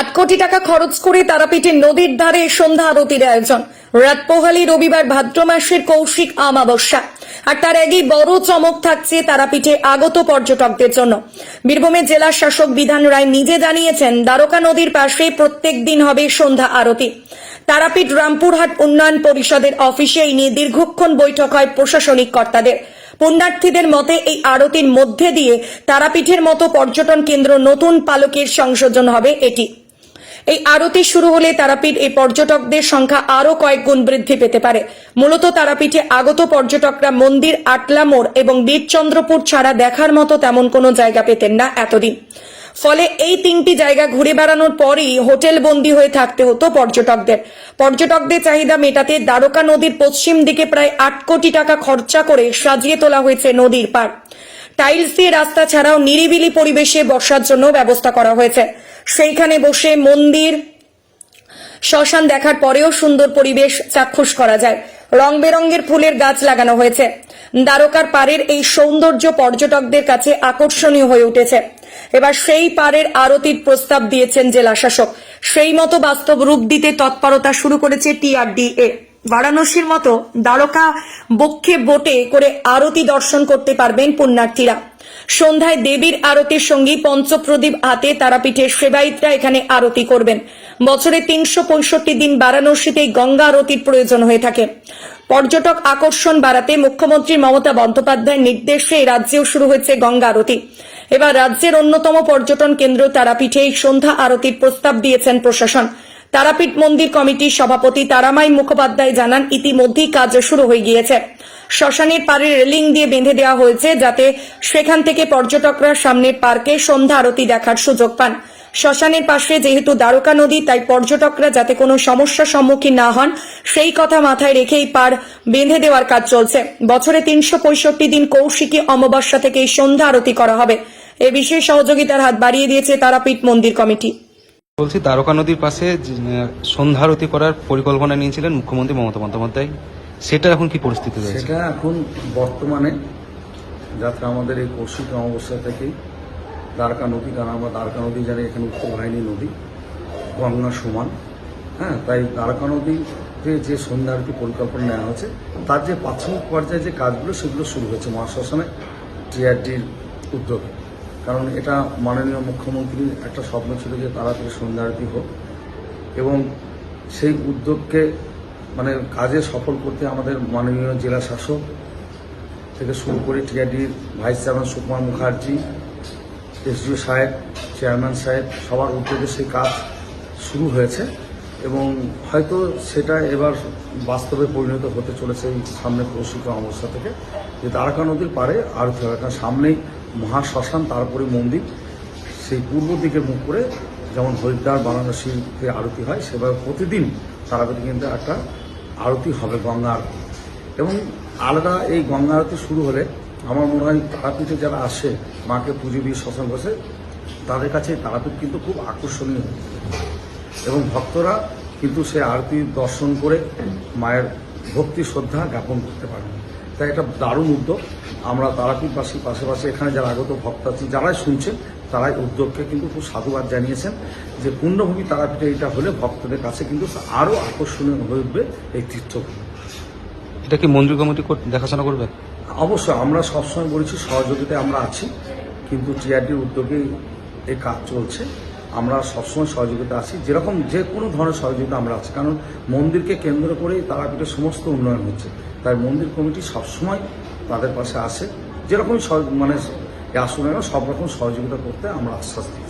আট কোটি টাকা খরচ করে তারাপীঠের নদীর ধারে সন্ধ্যা আরতির আয়োজন। রাত পোহালি রবিবার ভাদ্র মাসের কৌশিক আমাবস্যা আর তার আগেই বড় চমক থাকছে তারাপীঠে আগত পর্যটকদের জন্য। বীরভূমের জেলা শাসক বিধান রায় নিজে জানিয়েছেন, দ্বারকা নদীর পাশে প্রত্যেক দিন হবে সন্ধ্যা আরতি। তারাপীঠ রামপুরহাট উন্নয়ন পরিষদের অফিসে এই নিয়ে দীর্ঘক্ষণ বৈঠক হয় প্রশাসনিক কর্তাদের। পুণ্যার্থীদের মতে, এই আরতির মধ্যে দিয়ে তারাপীঠের মতো পর্যটন কেন্দ্র নতুন পালকের সংযোজন হবে এটি। এই আরতি শুরু হলে তারাপীঠ এই পর্যটকদের সংখ্যা আরও কয়েক গুণ বৃদ্ধি পেতে পারে। মূলত তারাপীঠে আগত পর্যটকরা মন্দির, আটলা মোড় এবং বীরচন্দ্রপুর ছাড়া দেখার মতো তেমন কোনো জায়গা পেতেন না এতদিন। ফলে এই তিনটি জায়গা ঘুরে বেড়ানোর পরই হোটেল বন্দী হয়ে থাকতে হতো পর্যটকদের। পর্যটকদের চাহিদা মেটাতে দ্বারকা নদীর পশ্চিম দিকে প্রায় আট কোটি টাকা খরচা করে সাজিয়ে তোলা হয়েছে নদীর পাড়। টাইলস দিয়ে রাস্তা ছাড়াও নিরিবিলি পরিবেশে বসার জন্য ব্যবস্থা করা হয়েছে। সেইখানে বসে মন্দির, শ্মশান দেখার পরেও সুন্দর পরিবেশ চাক্ষুষ করা যায়। রং বেরঙের ফুলের গাছ লাগানো হয়েছে। দ্বারকার পাড়ের এই সৌন্দর্য পর্যটকদের কাছে আকর্ষণীয় হয়ে উঠেছে। এবার সেই পাড়ের আরতির প্রস্তাব দিয়েছেন জেলা শাসক সেই মতো বাস্তব রূপ দিতে তৎপরতা শুরু করেছে টিআরডিএ। বারাণসীর মতো দ্বারকা বক্ষে বোটে করে আরতি দর্শন করতে পারবেন পুণ্যার্থীরা। সন্ধ্যায় দেবীর আরতির সঙ্গে পঞ্চপ্রদীপ হাতে তারাপীঠের সেবায়িতরা এখানে আরতি করবেন। বছরে তিনশো পঁয়ষট্টি দিন বারাণসীতে গঙ্গা আরতির প্রয়োজন হয়ে থাকে। পর্যটক আকর্ষণ বাড়াতে মুখ্যমন্ত্রী মমতা বন্দ্যোপাধ্যায়ের নির্দেশে রাজ্যেও শুরু হয়েছে গঙ্গা আরতি। এবার রাজ্যের অন্যতম পর্যটন কেন্দ্র তারাপীঠে সন্ধ্যা আরতির প্রস্তাব দিয়েছেন প্রশাসন। তারাপীঠ মন্দির কমিটির সভাপতি তারামাই মুখোপাধ্যায় জানান, ইতিমধ্যেই কাজ শুরু হয়ে গিয়েছে। শ্মশানের পাড়ে রেলিং দিয়ে বেঁধে দেওয়া হয়েছে যাতে সেখান থেকে পর্যটকরা সামনের পার্কে সন্ধ্যা আরতি দেখার সুযোগ পান। শ্মশানের পাশে যেহেতু দ্বারকা নদী, তাই পর্যটকরা যাতে কোনো সমস্যার সম্মুখীন না হন, সেই কথা মাথায় রেখেই পার বেঁধে দেওয়ার কাজ চলছে। বছরে তিনশো পঁয়ষট্টি দিন কৌশিকী অমাবস্যা থেকে সন্ধ্যা আরতি করা হবে। এ বিষয়ে সহযোগিতার হাত বাড়িয়ে দিয়েছে তারাপীঠ মন্দির কমিটি। বলছি, দ্বারকা নদীর পাশে সন্ধ্যারতি করার পরিকল্পনা নিয়েছিলেন মুখ্যমন্ত্রী মমতা বন্দ্যোপাধ্যায়। সেটা এখন কি পরিস্থিতি রয়েছে? সেটা এখন বর্তমানে, যাত্রা আমাদের এই কৌশিক অমাবস্যা থেকেই, দ্বারকা নদী, কারণ আমরা দ্বারকা নদী জানি, এখানে উত্তর বাহিনী নদী, গঙ্গা সমান। হ্যাঁ তাই দ্বারকা নদীতে যে সন্ধ্যা আরতি পরিকল্পনা নেওয়া হয়েছে, তার যে প্রাথমিক পর্যায়ে যে কাজগুলো, সেগুলো শুরু হয়েছে মহাশ্মশানে টিআরডির উদ্যোগে। কারণ এটা মাননীয় মুখ্যমন্ত্রীর একটা স্বপ্ন ছিল যে তাড়াতাড়ি সন্ধ্যা আরতি হোক। এবং সেই উদ্যোগকে মানে কাজে সফল করতে আমাদের মাননীয় জেলা শাসক থেকে শুরু করে টিআরডির vice chairman Sukumar Mukherjee, SDO সাহেব, চেয়ারম্যান সাহেব, সবার উদ্যোগে সেই কাজ শুরু হয়েছে। এবং হয়তো সেটা এবার বাস্তবে পরিণত হতে চলেছে সামনে কৌশিক অবস্থা থেকে। যে দ্বারকা নদীর পারে কারণ সামনেই মহাশ্মশান, তারপরে মন্দির, সেই পূর্ব দিকে মুখ করে যেমন হরিদ্বার বারাণসীতে আরতি হয়, সেভাবে প্রতিদিন তারাপীঠে কিন্তু একটা আরতি হবে গঙ্গা আরতি। এবং আলাদা এই গঙ্গা আরতি শুরু হলে আমার মনে হয় তারাপীঠে যারা আসে, মাকে পুজো দিয়ে শ্মশান বসে, তাদের কাছে তারাপীঠ কিন্তু খুব আকর্ষণীয়। এবং ভক্তরা কিন্তু সে আরতি দর্শন করে মায়ের ভক্তি শ্রদ্ধা জ্ঞাপন করতে পারেন। তাই একটা দারুণ উদ্যোগ। আমরা তারাপীঠবাসী পাশাপাশি এখানে যারা আগত ভক্ত আছি যারাই শুনছেন তারাই উদ্যোগকে কিন্তু খুব সাধুবাদ জানিয়েছেন যে পূর্ণভূমি তারাপীঠে এটা হলে ভক্তদের কাছে কিন্তু আরও আকর্ষণীয় হয়ে উঠবে এই তীর্থভূমি এটা কি মন্দির কমিটি দেখাশোনা করবে? অবশ্যই আমরা সবসময় বলেছি সহযোগিতায় আমরা আছি কিন্তু টিআরডির উদ্যোগে এই কাজ চলছে। আমরা সবসময় সহযোগিতা আছি যেরকম যে কোনো ধরনের সহযোগিতা আমরা আছি কারণ মন্দিরকে কেন্দ্র করেই তারাপীঠের সমস্ত উন্নয়ন হচ্ছে। তাই মন্দির কমিটি সবসময় তাদের পাশে আসে। যেরকম মানে আসুন সব রকম সহযোগিতা করতে আমরা আশ্বাস দিচ্ছি।